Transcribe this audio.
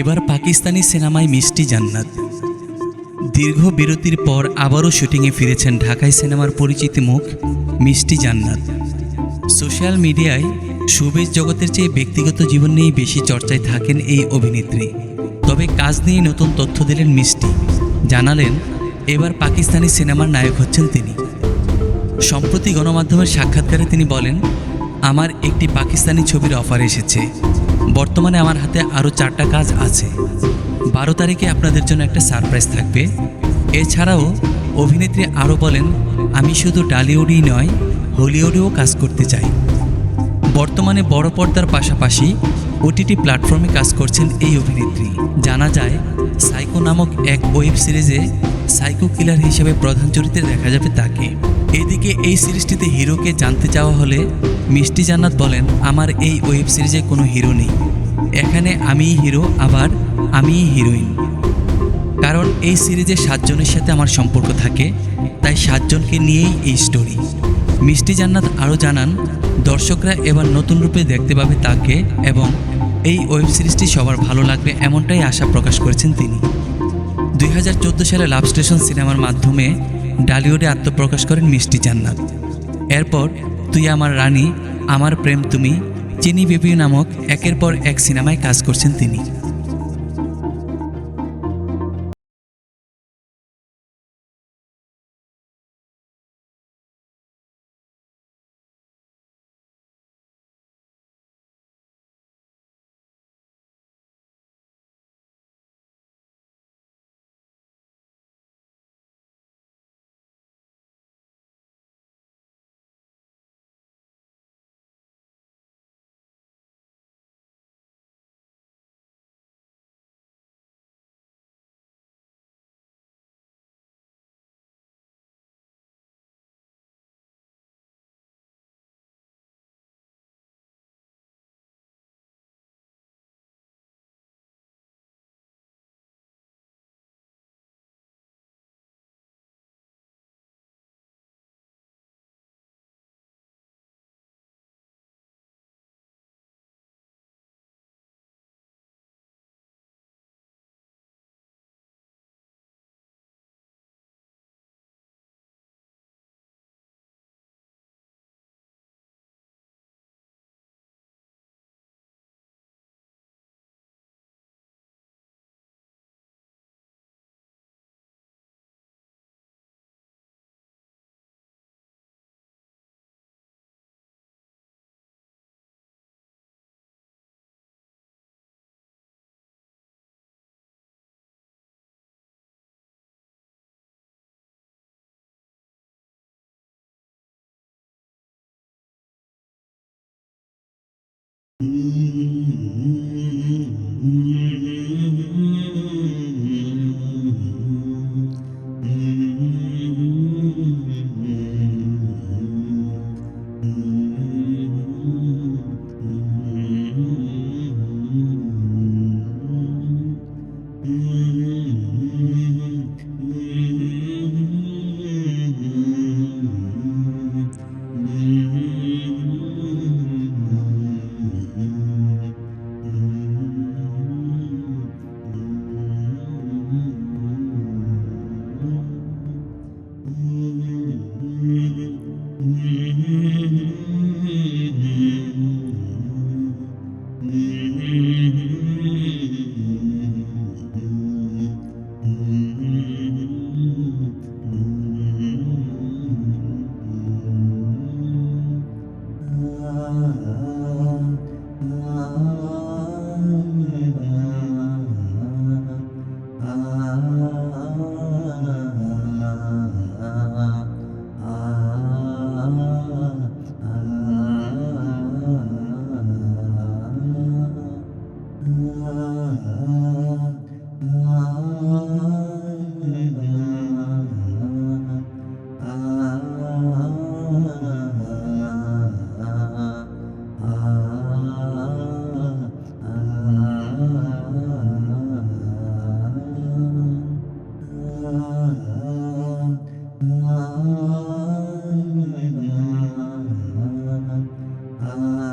এবার পাকিস্তানি সিনেমায় মিষ্টি জান্নাত। দীর্ঘ বিরতির পর আবারও শুটিংয়ে ফিরেছেন ঢাকায় সিনেমার পরিচিতি মুখ মিষ্টি জান্নাত। সোশ্যাল মিডিয়ায় শোবিজ জগতের চেয়ে ব্যক্তিগত জীবন নিয়েই বেশি চর্চায় থাকেন এই অভিনেত্রী। তবে কাজ নিয়ে নতুন তথ্য দিলেন মিষ্টি। জানালেন, এবার পাকিস্তানি সিনেমার নায়ক হচ্ছেন তিনি। সম্প্রতি গণমাধ্যমের সাক্ষাৎকারে তিনি বলেন, আমার একটি পাকিস্তানি ছবির অফার এসেছে। বর্তমানে আমার হাতে আরও চারটা কাজ আছে। বারো তারিখে আপনাদের জন্য একটা সারপ্রাইজ থাকবে। এছাড়াও অভিনেত্রী আরও বলেন, আমি শুধু ডালিউডই নয়, হলিউডেও কাজ করতে চাই। বর্তমানে বড় পর্দার পাশাপাশি ওটিটি প্ল্যাটফর্মে কাজ করছেন এই অভিনেত্রী। জানা যায়, সাইকো নামক এক ওয়েব সিরিজে সাইকো কিলার হিসেবে প্রধান চরিত্রে দেখা যাবে তাকে। এদিকে এই সিরিজটিতে হিরোকে জানতে চাওয়া হলে মিষ্টি জান্নাত বলেন, আমার এই ওয়েব সিরিজে কোনো হিরো নেই। এখানে আমিই হিরো, আবার আমিই হিরোইন। কারণ এই সিরিজে সাতজনের সাথে আমার সম্পর্ক থাকে, তাই সাতজনকে নিয়েই এই স্টোরি। মিষ্টি জান্নাত আরও জানান দর্শকরা এবার নতুন রূপে দেখতে পাবে তাকে এবং এই ওয়েব সিরিজটি সবার ভালো লাগবে এমনটাই আশা প্রকাশ করেছেন তিনি। দুই হাজার চোদ্দ সালে লাভ স্টেশন সিনেমার মাধ্যমে ডালিউডে আত্মপ্রকাশ করেন মিষ্টি জান্নাত। এরপর তুই আমার রানী, আমার প্রেম তুমি, চিনি বেবি নামক একের পর এক সিনেমায় কাজ করছেন তিনি। Mm-hmm. Uh,